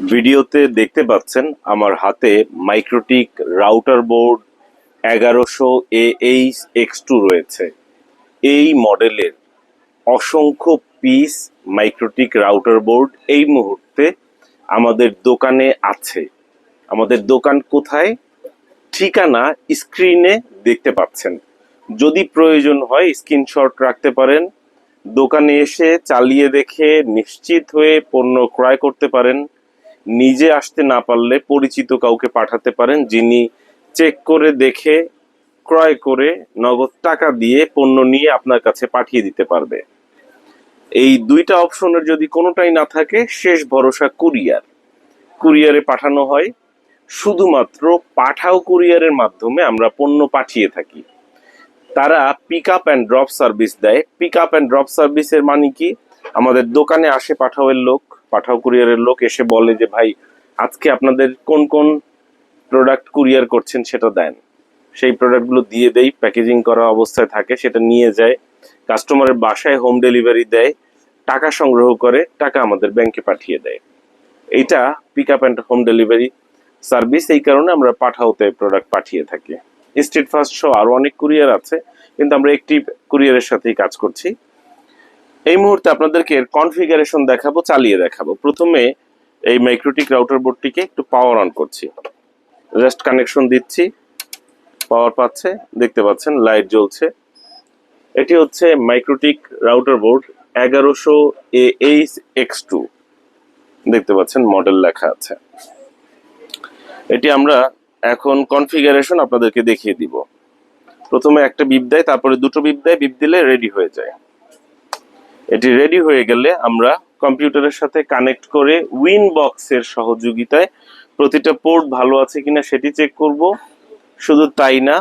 ভিডিওতে দেখতে পাচ্ছেন আমার হাতে মাইক্রোটিক রাউটার বোর্ড এগারোশো এ এইচ এক্স টু রয়েছে। এই মডেলের অসংখ্য পিস মাইক্রোটিক রাউটার বোর্ড এই মুহূর্তে আমাদের দোকানে আছে। আমাদের দোকান কোথায়? ঠিকানা স্ক্রিনে দেখতে পাচ্ছেন। যদি প্রয়োজন হয় স্ক্রিনশট রাখতে পারেন। দোকানে এসে চালিয়ে দেখে নিশ্চিত হয়ে পণ্য ক্রয় করতে পারেন। নিজে আসতে না পারলে পরিচিত কাউকে পাঠাতে পারেন, যিনি চেক করে দেখে, ক্রয় করে নগদ টাকা দিয়ে পণ্য নিয়ে আপনার কাছে পাঠিয়ে দিতে পারবে। এই দুইটা অপশনের যদি কোনোটাই না থাকে, শেষ ভরসা কুরিয়ার। কুরিয়ারে পাঠানো হয়। শুধুমাত্র পাঠাও কুরিয়ারের মাধ্যমে আমরা পণ্য পাঠিয়ে থাকি। তারা pick up and drop service দেয়। পিক আপ অ্যান্ড ড্রপ সার্ভিসের মানে কি? আমাদের দোকানে আসে পাঠাওয়ের লোক। পাঠাও কুরিয়ারের লোক এসে বলে যে, ভাই, আজকে আপনাদের কোন কোন প্রোডাক্ট কুরিয়ার করছেন সেটা দেন। সেই প্রোডাক্টগুলো দিয়ে দেই প্যাকেজিং করা অবস্থায় থাকে, সেটা নিয়ে যায়। কাস্টমারের বাসায় হোম ডেলিভারি দেয়, টাকা সংগ্রহ করে, টাকা আমাদের ব্যাংকে পাঠিয়ে দেয়। এইটা pick up and home delivery service এই কারণে আমরা পাঠাওতে প্রোডাক্ট পাঠিয়ে থাকি। স্ট্রিট ফাস্ট সহ আরও অনেক কুরিয়ার আছে, কিন্তু আমরা একটি কুরিয়ারের সাথেই কাজ করছি। এই মুহূর্তে আপনাদেরকে এর কনফিগারেশন দেখাবো, চালিয়ে দেখাবো। প্রথমে এই মাইক্রোটিক রাউটার বোর্ডটিকে একটু পাওয়ার অন করছি। জাস্ট কানেকশন দিচ্ছি। পাওয়ার পাচ্ছে, দেখতে পাচ্ছেন লাইট জ্বলছে। এটি হচ্ছে মাইক্রোটিক রাউটার বোর্ড এগারোশো এ এইচ এক্স টু দেখতে পাচ্ছেন মডেল লেখা আছে। এটি আমরা এখন কনফিগারেশন আপনাদেরকে দেখিয়ে দিব। প্রথমে একটা বিপ দেয়, তারপরে দুটো বিপ দেয়, বিপ দিলে রেডি হয়ে যায়। এটি রেডি হয়ে গেলে আমরা কম্পিউটারের সাথে কানেক্ট করে উইন বক্সের সহযোগিতায় প্রতিটা পোর্ট ভালো আছে কিনা সেটি চেক করব। শুধু তাই না,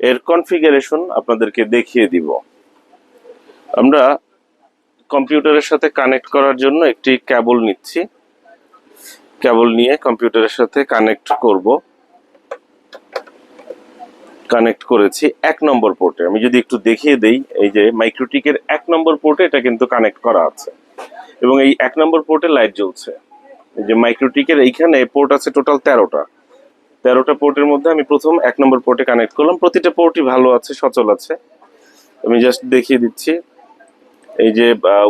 এর কনফিগারেশন আপনাদেরকে দেখিয়ে দিব। আমরা কম্পিউটারের সাথে কানেক্ট করার জন্য একটি ক্যাবল নিচ্ছি। ক্যাবল নিয়ে কম্পিউটারের সাথে কানেক্ট করব। কানেক্ট করেছি এক নম্বর পোর্টে আমি যদি একটু দেখিয়ে দেই, এই যে মাইক্রোটিকের এক নম্বর পোর্টে এটা কিন্তু কানেক্ট করা আছে। এবং এই এক নম্বর পোর্টে লাইট জ্বলছে। এই যে মাইক্রোটিকের এইখানে পোর্ট আছে টোটাল তেরোটা। তেরোটা পোর্টের মধ্যে আমি প্রথম এক নম্বর পোর্টে কানেক্ট করলাম। প্রতিটা পোর্টই ভালো আছে, সচল আছে। আমি জাস্ট দেখিয়ে দিচ্ছি। এই যে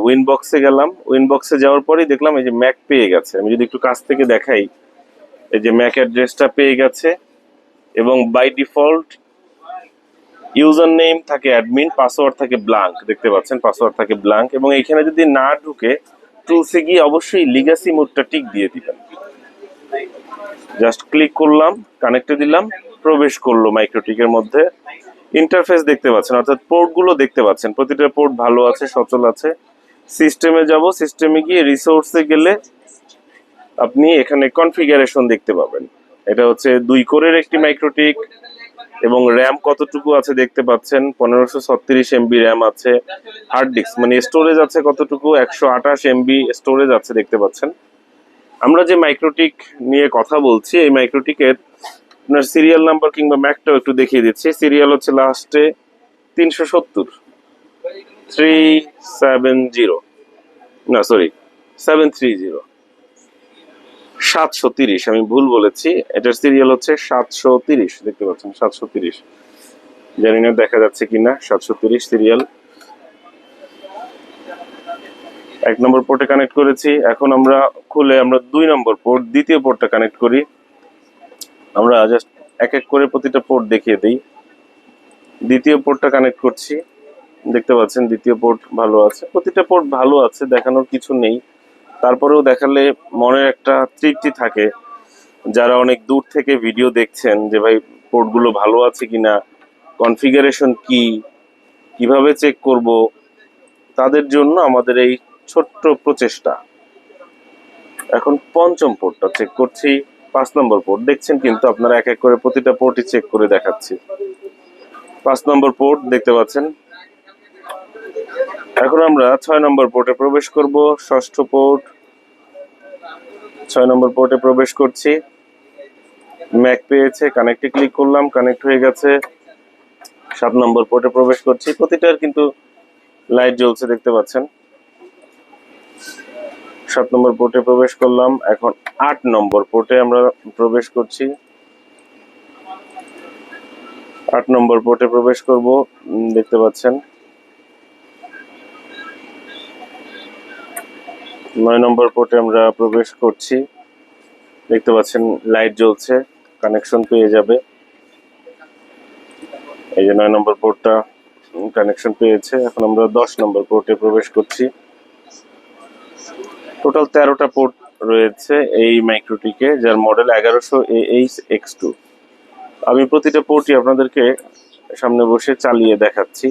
উইন বক্সে গেলাম। উইন বক্সে যাওয়ার পরেই দেখলাম এই যে ম্যাক পেয়ে গেছে। আমি যদি একটু কাছ থেকে দেখাই, এই যে ম্যাক অ্যাড্রেসটা পেয়ে গেছে। এবং বাই ডিফল্ট ইউজার নেম থাকে অ্যাডমিন, পাসওয়ার্ড থাকে ব্লাঙ্ক, দেখতে পাচ্ছেন পাসওয়ার্ড থাকে ব্লাঙ্ক, এবং এখানে যদি না ঢুকে টুলসে গিয়ে অবশ্যই লিগাসি মোডটা টিক দিয়ে দিবেন। জাস্ট ক্লিক করলাম কানেক্টে দিলাম, প্রবেশ করল মাইক্রোটিকের মধ্যে। ইন্টারফেস দেখতে পাচ্ছেন, অর্থাৎ পোর্টগুলো দেখতে পাচ্ছেন। প্রতিটা পোর্ট ভালো আছে, সচল আছে। সিস্টেমে যাব সিস্টেমে গিয়ে রিসোর্সে গেলে আপনি এখানে কনফিগারেশন দেখতে পাবেন। এটা হচ্ছে দুই কোরের একটি মাইক্রোটিক এবং র্যাম কতটুকু আছে দেখতে পাচ্ছেন? পনেরোশো ছত্রিশ এমবি র্যাম আছে। হার্ড ডিস্ক মানে স্টোরেজ আছে কতটুকু? একশো আঠাশ এমবি স্টোরেজ আছে দেখতে পাচ্ছেন। আমরা যে মাইক্রোটিক নিয়ে কথা বলছি, এই মাইক্রোটিকের আপনার সিরিয়াল নাম্বার কিংবা ম্যাকটাও একটু দেখিয়ে দিচ্ছি। সিরিয়াল হচ্ছে লাস্টে তিনশো সত্তর। থ্রি সেভেন জিরো না সরি সেভেন থ্রি জিরো সাতশো তিরিশ, আমি ভুল বলেছি। এটার সিরিয়াল হচ্ছে সাতশো তিরিশ, দেখতে পাচ্ছেন, সাতশো তিরিশ। জানি না দেখা যাচ্ছে কিনা, সাতশো তিরিশ সিরিয়াল এক নম্বর পোর্টে কানেক্ট করেছি। এখন আমরা খুলে আমরা দুই নম্বর পোর্ট দ্বিতীয় পোর্টটা কানেক্ট করি। আমরা জাস্ট এক এক করে প্রতিটা পোর্ট দেখিয়ে দিই। দ্বিতীয় পোর্টটা কানেক্ট করছি। দেখতে পাচ্ছেন, দ্বিতীয় পোর্ট ভালো আছে। প্রতিটা পোর্ট ভালো আছে, দেখানোর কিছু নেই। তারপরেও দেখালে মনের একটা তৃপ্তি থাকে। যারা অনেক দূর থেকে ভিডিও দেখছেন যে, ভাই পোর্টগুলো ভালো আছে কি না কনফিগারেশন কি? কীভাবে চেক করব? তাদের জন্য আমাদের এই ছোট্ট প্রচেষ্টা। এখন পঞ্চম পোর্টটা চেক করছি। পাঁচ নম্বর পোর্ট দেখছেন কিন্তু আপনারা এক এক করে প্রতিটা পোর্টই চেক করে দেখাচ্ছি। পাঁচ নম্বর পোর্ট দেখতে পাচ্ছেন। এখন আমরা ছয় নম্বর পোর্টে প্রবেশ করব। ষষ্ঠ পোর্ট ছয় নম্বর পোর্টে প্রবেশ করছি। ম্যাক পেয়েছে কানেক্টে ক্লিক করলাম কানেক্ট হয়ে গেছে। সাত নম্বর পোর্টে প্রবেশ করছি। প্রতিটার কিন্তু লাইট জ্বলছে, দেখতে পাচ্ছেন। সাত নম্বর পোর্টে প্রবেশ করলাম। এখন আট নম্বর পোর্টে আমরা প্রবেশ করছি। আট নম্বর পোর্টে প্রবেশ করব দেখতে পাচ্ছেন। নয় নম্বর পোর্টে আমরা প্রবেশ করছি। দেখতে পাচ্ছেন লাইট জ্বলছে কানেকশন পেয়ে যাবে। এই যে নয় নম্বর পোর্টটা কানেকশন পেয়েছে। এখন আমরা দশ নম্বর পোর্টে প্রবেশ করছি। টোটাল তেরোটা পোর্ট রয়েছে এই মাইক্রোটিকে যার মডেল এগারোশো এইচ এক্স টু আমি প্রতিটা পোর্টই আপনাদেরকে সামনে বসে চালিয়ে দেখাচ্ছি।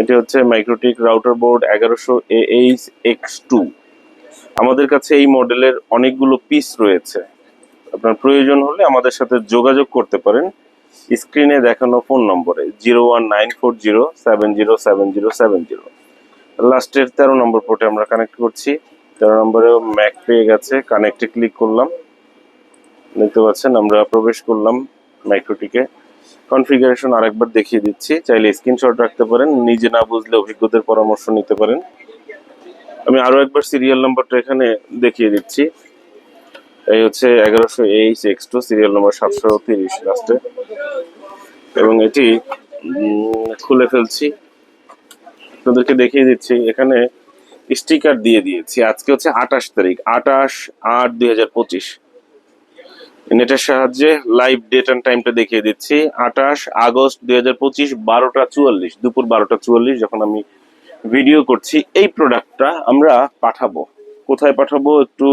এটি হচ্ছে মাইক্রোটিক রাউটার বোর্ড এগারোশো এইচ এক্স টু আমাদের কাছে এই মডেলের অনেকগুলো পিস রয়েছে। আপনার প্রয়োজন হলে আমাদের সাথে যোগাযোগ করতে পারেন। স্ক্রিনে দেখানো ফোন নম্বরে zero one nine four zero seven zero seven zero seven zero লাস্টের তেরো নম্বর পোর্টে আমরা কানেক্ট করছি। তেরো নম্বরেও ম্যাক পেয়ে গেছে। কানেক্টে ক্লিক করলাম। দেখতে পাচ্ছেন, আমরা প্রবেশ করলাম মাইক্রোটিকে কনফিগারেশন আরেকবার দেখিয়ে দিচ্ছি। চাইলে স্ক্রিনশট রাখতে পারেন, নিজে না বুঝলে অভিজ্ঞদের পরামর্শ নিতে পারেন। আমি আরও একবার সিরিয়াল নাম্বারটা এখানে দেখিয়ে দিচ্ছি। এই হচ্ছে এগারোশো H X two serial number সাতশো তিরিশ লাস্টে এবং এটি খুলে ফেলছি। আপনাদেরকে দেখিয়ে দিচ্ছি, এখানে স্টিকার দিয়ে দিয়েছি। আজকে হচ্ছে আঠাশ তারিখ, আঠাশ আট দুই হাজার পঁচিশ। নেটের সাহায্যে লাইভ ডেট অ্যান্ড টাইমটা দেখিয়ে দিচ্ছি। আঠাশ আগস্ট দুই হাজার পঁচিশ, বারোটা চুয়াল্লিশ, দুপুর বারোটা চুয়াল্লিশ যখন আমি ভিডিও করছি, এই প্রোডাক্টটা আমরা পাঠাবো। কোথায় পাঠাবো একটু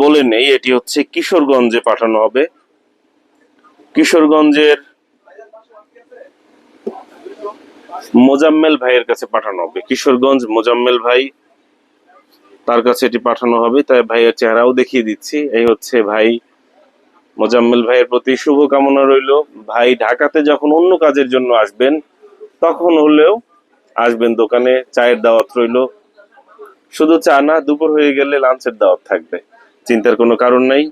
বলে নেই, এটি হচ্ছে কিশোরগঞ্জে পাঠানো হবে। কিশোরগঞ্জের মোজাম্মেল ভাইয়ের কাছে পাঠানো হবে। কিশোরগঞ্জ মোজাম্মেল ভাই তার কাছে এটি পাঠানো হবে। তাই ভাইয়ের চেহারাও দেখিয়ে দিচ্ছি। এই হচ্ছে ভাই মোজাম্মেল ভাইয়ের প্রতি শুভকামনা রইল। ভাই ঢাকাতে যখন অন্য কাজের জন্য আসবেন, তখন হলেও আসবেন দোকানে, চায়ের দাওয়াত রইল। শুধু চা না, দুপুর হয়ে গেলে লাঞ্চের দাওয়াত থাকবে। চিন্তার কোনো কারণ নাই।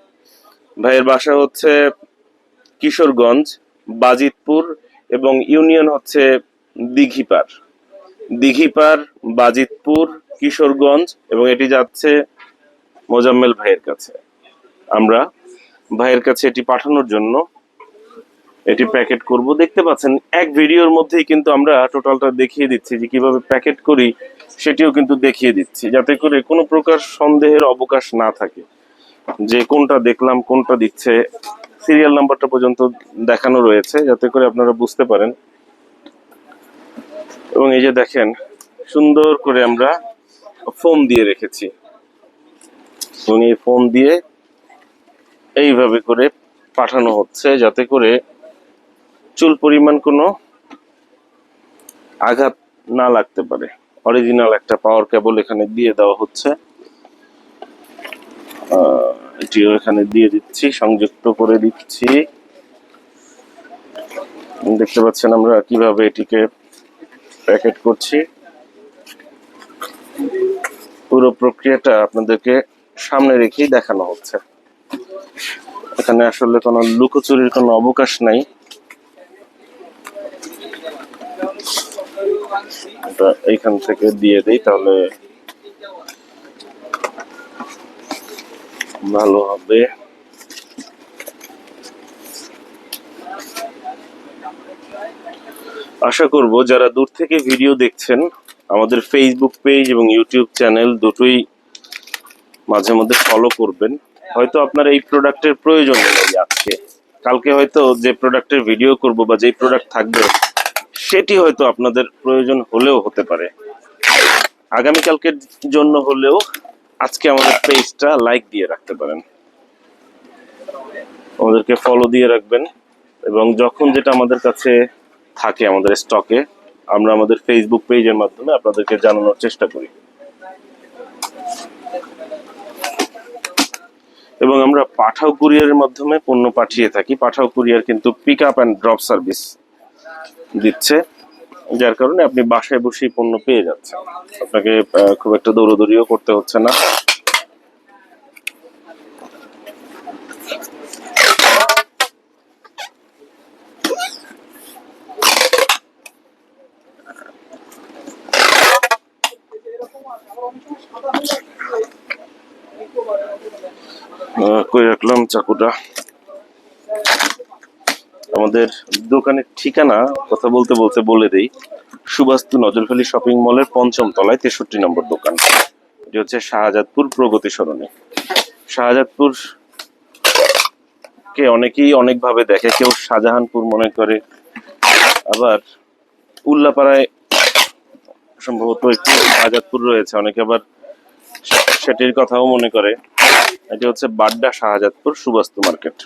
ভাইয়ের বাসা হচ্ছে কিশোরগঞ্জ, বাজিতপুর এবং ইউনিয়ন হচ্ছে দিঘিপার। দিঘিপার, বাজিতপুর, কিশোরগঞ্জ এবং এটি যাচ্ছে মোজাম্মেল ভাইয়ের কাছে। আমরা ভাইয়ের কাছে এটি পাঠানোর জন্য এটি প্যাকেট করব। দেখতে পাচ্ছেন, এক ভিডিওর মধ্যেই কিন্তু আমরা টোটালটা দেখিয়ে দিচ্ছি যে কীভাবে প্যাকেট করি, সেটিও কিন্তু দেখিয়ে দিচ্ছি, যাতে করে কোনো প্রকার সন্দেহের অবকাশ না থাকে। যে কোনটা দেখলাম, কোনটা দিচ্ছে, সিরিয়াল নাম্বারটা পর্যন্ত দেখানো রয়েছে, যাতে করে আপনারা বুঝতে পারেন। এবং এই যে দেখেন, সুন্দর করে আমরা ফোম দিয়ে রেখেছি। এবং এই ফোম দিয়ে এইভাবে করে পাঠানো হচ্ছে যাতে করে চুল পরিমাণ কোনো আঘাত না লাগতে পারে। অরিজিনাল একটা পাওয়ার কেবল এখানে দিয়ে দেওয়া হচ্ছে। এটিও এখানে দিয়ে দিচ্ছি, সংযুক্ত করে দিচ্ছি। দেখতে পাচ্ছেন আমরা কীভাবে এটিকে প্যাকেট করছি। পুরো প্রক্রিয়াটা আপনাদেরকে সামনে রেখেই দেখানো হচ্ছে। এখানে আসলে কোনো লুকোচুরির কোনো অবকাশ নাই। এইখান থেকে দিয়ে দেই, তাহলে ভালো হবে। আশা করব যারা দূর থেকে ভিডিও দেখছেন, আমাদের ফেসবুক পেজ এবং ইউটিউব চ্যানেল দুটোই মাঝে মধ্যে ফলো করবেন। হয়তো আপনার এই প্রোডাক্টের প্রয়োজন নেই আজকে। কালকে হয়তো যে প্রোডাক্টের ভিডিও করব বা যেই প্রোডাক্ট থাকবে, সেটি হয়তো আপনাদের প্রয়োজন হলেও হতে পারে। আগামীকালকের জন্য হলেও আজকে আমাদের পেজটা লাইক দিয়ে রাখতে পারেন। আমাদেরকে ফলো দিয়ে রাখবেন এবং যখন যেটা আমাদের কাছে থাকে আমাদের স্টকে আমরা আমাদের ফেসবুক পেজের মাধ্যমে আপনাদেরকে জানানোর চেষ্টা করি। এবং আমরা পাঠাও কুরিয়ারের মাধ্যমে পণ্য পাঠিয়ে থাকি। পাঠাও কুরিয়ার কিন্তু pick up and drop service দিচ্ছে, যার কারণে আপনি বাসায় বসেই পণ্য পেয়ে যাচ্ছেন। আপনাকে খুব একটা দৌড়দৌড়িও করতে হচ্ছে না। চাকুটা। আমাদের দোকানের ঠিকানা কথা বলতে বলতে বলে দেই, সুবাস্তু নজরখালী শপিং মলের পঞ্চম তলায় তেষট্টি নম্বর দোকান। এটি হচ্ছে শাহজাদপুর প্রগতি সরণি। শাহজাদপুর কে অনেকেই অনেকভাবে দেখে, কেউ শাহজাহানপুর মনে করে, আবার উল্লাপাড়ায় সম্ভবত একটু শাহজাদপুর রয়েছে, অনেকে আবার সেটির কথাও মনে করে। এটি হচ্ছে বাড্ডা শাহজাদপুর সুবাস্তু মার্কেট।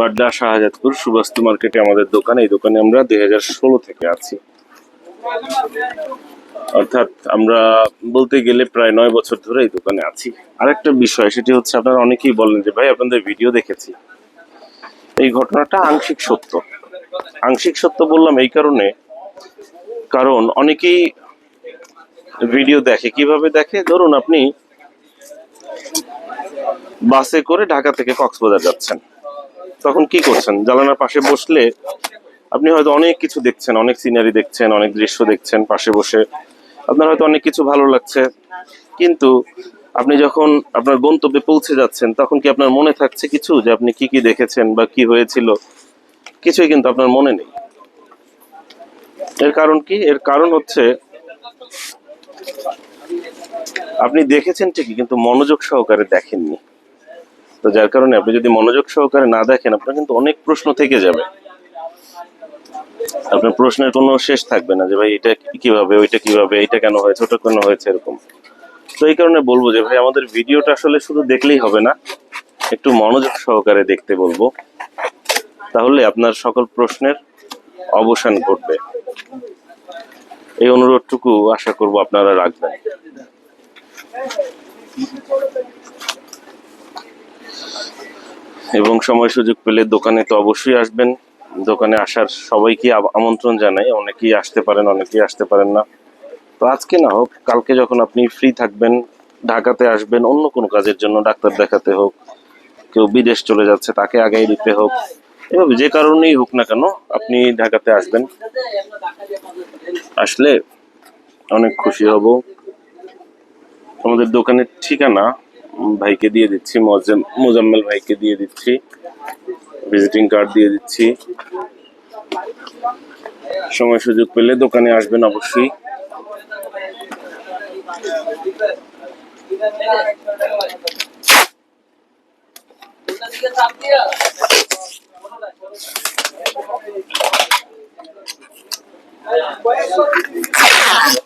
বাড্ডা শাহজাদপুর সুবাস্তু মার্কেটে আমাদের দোকান। এই দোকানে আমরা দুই হাজার ষোলো থেকে আছি। অর্থাৎ আমরা বলতে গেলে প্রায় নয় বছর ধরে এই দোকানে আছি। আরেকটা বিষয়, সেটি হচ্ছে আপনারা অনেকেই বলেন যে, ভাই, আপনাদের ভিডিও দেখেছি। এই ঘটনাটা আংশিক সত্য। আংশিক সত্য বললাম এই কারণে, কারণ অনেকেই ভিডিও দেখে। কীভাবে দেখে? ধরুন আপনি বাসে করে ঢাকা থেকে কক্সবাজার যাচ্ছেন। তখন কি করছেন? জানালার পাশে বসলে আপনি হয়তো অনেক কিছু দেখছেন, অনেক সিনারি দেখছেন, অনেক দৃশ্য দেখছেন পাশে বসে। আপনার হয়তো অনেক কিছু ভালো লাগছে। কিন্তু আপনি যখন আপনার গন্তব্যে পৌঁছে যাচ্ছেন, তখন কি আপনার মনে থাকছে কিছু? যে আপনি কি কি দেখেছেন বা কি হয়েছিল? কিছুই কিন্তু আপনার মনে নেই। এর কারণ কি? এর কারণ হচ্ছে আপনি দেখেছেন ঠিকই, কিন্তু মনোযোগ সহকারে দেখেননি। তো যার কারণে আপনি যদি মনোযোগ সহকারে না দেখেন, আপনার কিন্তু অনেক প্রশ্ন থেকে যাবে। আপনার প্রশ্নের কোনো শেষ থাকবে না যে, ভাই, এটা কীভাবে, ওইটা কীভাবে এটা কেন হয়েছে, ওটা কেন হয়েছে? এরকম। তো এই কারণে বলব যে, ভাই, আমাদের ভিডিওটা আসলে শুধু দেখলেই হবে না, একটু মনোযোগ সহকারে দেখতে বলব। তাহলে আপনার সকল প্রশ্নের অবসান ঘটবে। এই অনুরোধটুকু আশা করব আপনারা রাখবেন। এবং সময় সুযোগ পেলে দোকানে তো অবশ্যই আসবেন। দোকানে আসার সবাইকে আমন্ত্রণ জানাই। অনেকেই আসতে পারেন, অনেকেই আসতে পারেন না। তো আজকে না হোক, কালকে যখন আপনি ফ্রি থাকবেন, ঢাকাতে আসবেন, অন্য কোনো কাজের জন্য ডাক্তার দেখাতে হোক, কেউ বিদেশ চলে যাচ্ছে, তাকে আগাই দিতে হোক, এভাবে যে কারণেই হোক না কেন, আপনি ঢাকাতে আসবেন। আসলে অনেক খুশি হব। আমাদের দোকানের ঠিকানা ভাইকে দিয়ে দিচ্ছি, মজেম- মোজাম্মেল ভাইকে দিয়ে দিচ্ছি ভিজিটিং কার্ড দিয়ে দিচ্ছি। সময় সুযোগ পেলে দোকানে আসবেন অবশ্যই। আমি দাও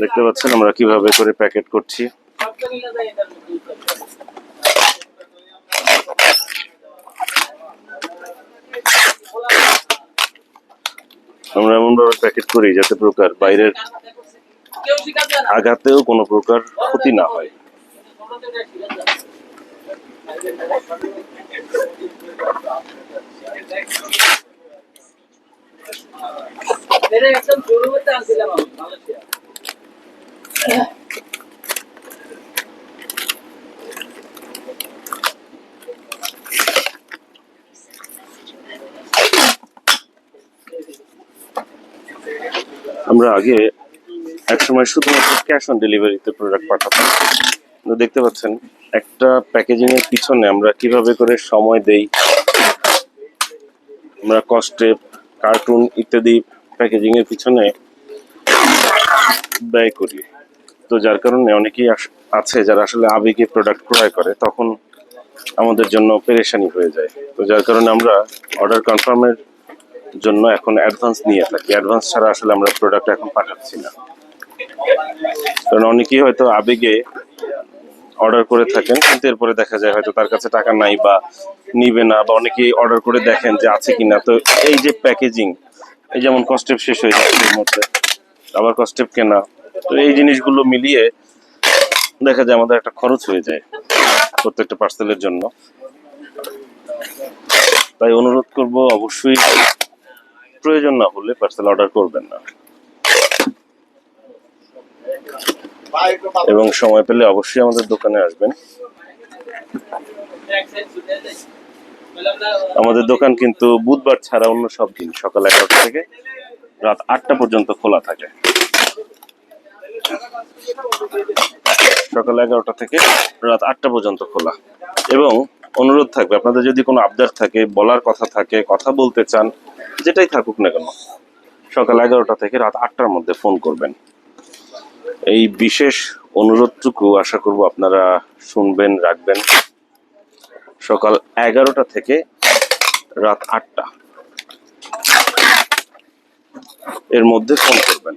দেখতে পাচ্ছেন আমরা কীভাবে করে প্যাকেট করছি। আমরা এমনভাবে প্যাকেট করি যাতে প্রকার বাইরের আঘাতেও কোনো প্রকার ক্ষতি না হয়। একদম শুরু করতে আনছিলাম আমি মালয়েশিয়া আমরা আগে একসময় শুধুমাত্র ক্যাশ অন ডেলিভারিতে প্রোডাক্ট পাঠাতাম। দেখতে পাচ্ছেন, একটা প্যাকেজিং এর পিছনে আমরা কীভাবে করে সময় দেই, আমরা কস্টে কার্টুন ইত্যাদি প্যাকেজিং এর পিছনে ব্যয় করি। তো যার কারণে অনেকেই আছে যারা আসলে আবেগে প্রোডাক্ট ক্রয় করে, তখন আমাদের জন্য পেরেশানি হয়ে যায়। তো যার কারণে আমরা অর্ডার কনফার্মের জন্য এখন অ্যাডভান্স নিয়ে থাকি। অ্যাডভান্স ছাড়া আসলে আমরা প্রোডাক্ট এখন পাঠাচ্ছি না। কারণ অনেকেই হয়তো আবেগে অর্ডার করে থাকেন, কিন্তু এরপরে দেখা যায় হয়তো তার কাছে টাকা নাই বা নিবে না, বা অনেকেই অর্ডার করে দেখেন যে আছে কি না তো এই যে প্যাকেজিং এই যেমন কস্টেপ শেষ হয়ে যাচ্ছে এর মধ্যে, আবার কস্টেপ কেনা। তো এই জিনিসগুলো মিলিয়ে দেখা যায় আমাদের একটা খরচ হয়ে যায় প্রত্যেকটা পার্সেলের জন্য। তাই অনুরোধ করব অবশ্যই প্রয়োজন না হলে পার্সেল অর্ডার করবেন না। এবং সময় পেলে অবশ্যই আমাদের দোকানে আসবেন। আমাদের দোকান কিন্তু বুধবার ছাড়া অন্য সব দিন, সকাল এগারোটা থেকে রাত আটটা পর্যন্ত খোলা থাকে। সকাল এগারোটা থেকে রাত আটটা পর্যন্ত খোলা। এবং অনুরোধ থাকবে, আপনাদের যদি কোনো আবদার থাকে, বলার কথা থাকে, কথা বলতে চান যেটাই থাকুক না কেন, সকাল এগারোটা থেকে রাত আটটার মধ্যে ফোন করবেন। এই বিশেষ অনুরোধটুকু আশা করব আপনারা শুনবেন, রাখবেন। সকাল এগারোটা থেকে রাত আটটা। এর মধ্যে ফোন করবেন।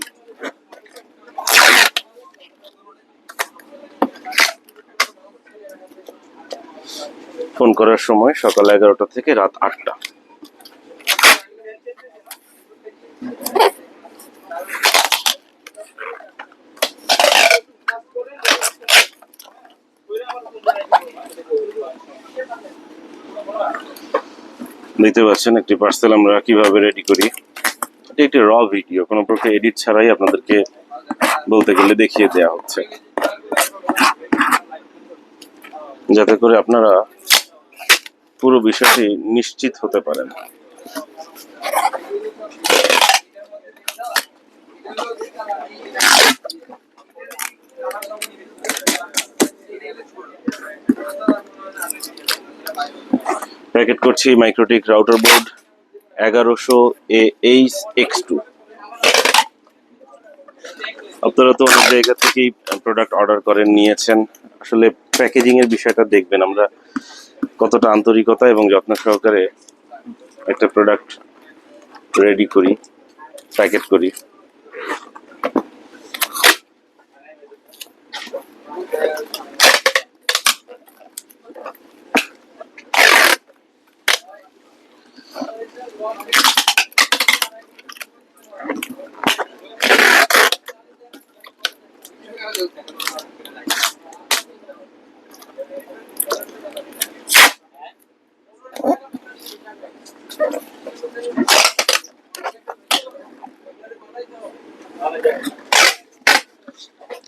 ফোন করার সময় সকাল এগারোটা থেকে রাত আটটা। দেখতে পাচ্ছেন একটি পার্সেল আমরা কীভাবে রেডি করি? এটি একটি র ভিডিও কোনো প্রকার এডিট ছাড়াই আপনাদেরকে বলতে গেলে দেখিয়ে দেওয়া হচ্ছে। যাতে করে আপনারা পুরো বিষয়টি নিশ্চিত হতে পারেন। প্যাকেট করছি মাইক্রোটিক রাউটার বোর্ড এগারোশো এ এইচ এক্স টু আপনারা তো অনেক জায়গা থেকেই প্রোডাক্ট অর্ডার করেন, নিয়েছেন। আসলে প্যাকেজিং এর বিষয়টা দেখবেন আমরা কতটা আন্তরিকতা এবং যত্ন সহকারে একটা প্রোডাক্ট রেডি করি প্যাকেট করি।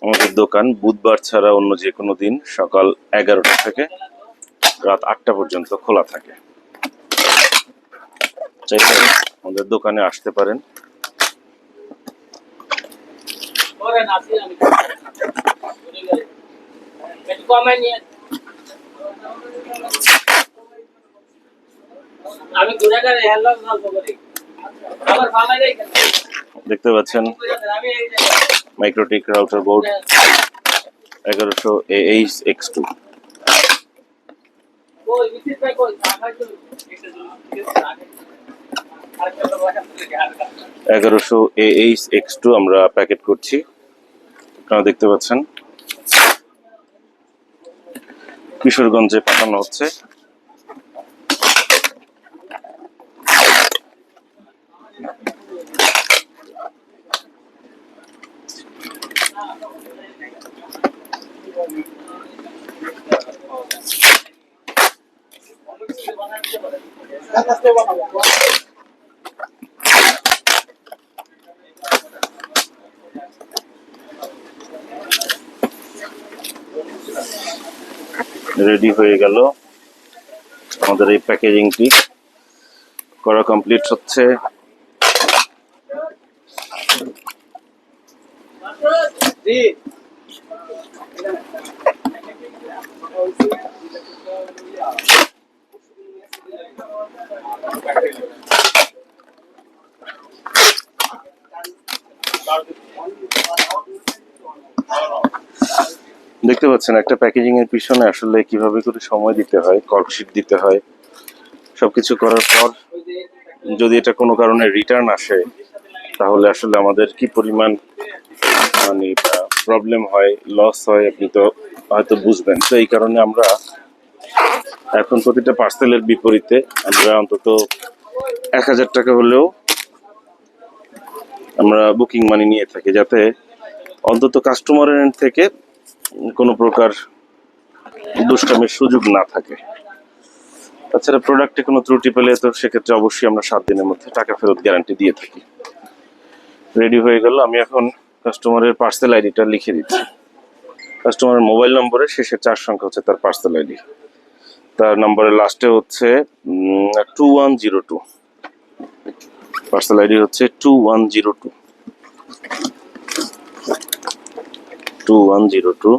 আমাদের দোকান বুধবার ছাড়া অন্য যে কোনো দিন সকাল এগারোটা থেকে রাত আটটা পর্যন্ত খোলা থাকে। চাইলে আমাদের দোকানে আসতে পারেন। দেখতে পাচ্ছেন মাইক্রোটিক রাউটার বোর্ড এগারোশো এইচ এক্স টু আছে এগারোশো এইচ এক্স টু আমরা প্যাকেট করছি। আপনারা দেখতে পাচ্ছেন। কিশোরগঞ্জে পাঠানো হচ্ছে। রেডি হয়ে গেল। আমাদের এই প্যাকেজিংটি করা কমপ্লিট হচ্ছে। দেখতে পাচ্ছেন, একটা প্যাকেজিং এর পিছনে আসলে কীভাবে করে সময় দিতে হয় কর্কশিট দিতে হয়, সবকিছু করার পর যদি এটা কোনো কারণে রিটার্ন আসে, তাহলে আসলে আমাদের কি পরিমাণ মানে প্রবলেম হয় লস হয়, আপনি তো হয়তো বুঝবেন। তো এই কারণে আমরা এখন প্রতিটা পার্সেলের বিপরীতে আমরা অন্তত এক হাজার টাকা হলেও আমরা বুকিং মানি নিয়ে থাকি, যাতে অন্তত কাস্টমারের থেকে কোনো প্রকার দুষ্টামির সুযোগ না থাকে। তাছাড়া প্রোডাক্টে কোনো ত্রুটি পেলে তো সেক্ষেত্রে অবশ্যই আমরা সাত দিনের মধ্যে টাকা ফেরত গ্যারান্টি দিয়ে থাকি। রেডি হয়ে গেল, আমি এখন কাস্টমারের পার্সেল আইডিটা লিখে দিচ্ছি। কাস্টমারের মোবাইল নম্বরের শেষের চার সংখ্যা হচ্ছে তার পার্সেল আইডি তার নম্বরের লাস্টে হচ্ছে two one zero two parcel ID হচ্ছে two one zero two two one zero two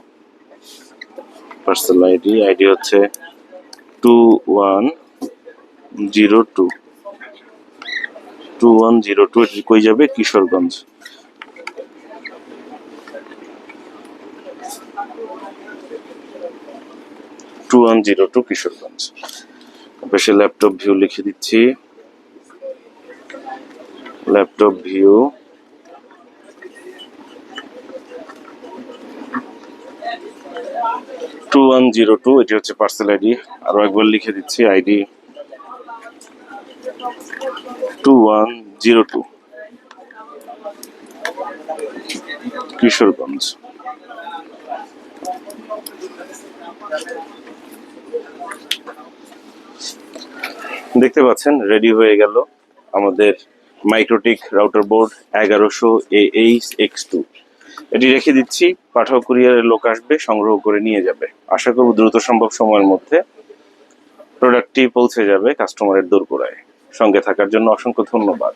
parcel ID ID হচ্ছে two one zero two two one zero two এটি কই যাবে? Kishoreganj. Two one zero two Kishoreganj. পাশে laptop view লিখে দিচ্ছি। Laptop view two one zero two এটি হচ্ছে parcel ID আরও একবার লিখে দিচ্ছি ID two one zero two Kishoreganj. দেখতে পাচ্ছেন রেডি হয়ে গেল আমাদের মাইক্রোটিক রাউটার বোর্ড এগারোশো এ এইচ এক্স টু এটি রেখে দিচ্ছি। পাঠক কুরিয়ারের লোক আসবে, সংগ্রহ করে নিয়ে যাবে। আশা করব দ্রুত সম্ভব সময়ের মধ্যে প্রোডাক্টটি পৌঁছে যাবে কাস্টমারের দোরগোড়ায়। সঙ্গে থাকার জন্য অসংখ্য ধন্যবাদ।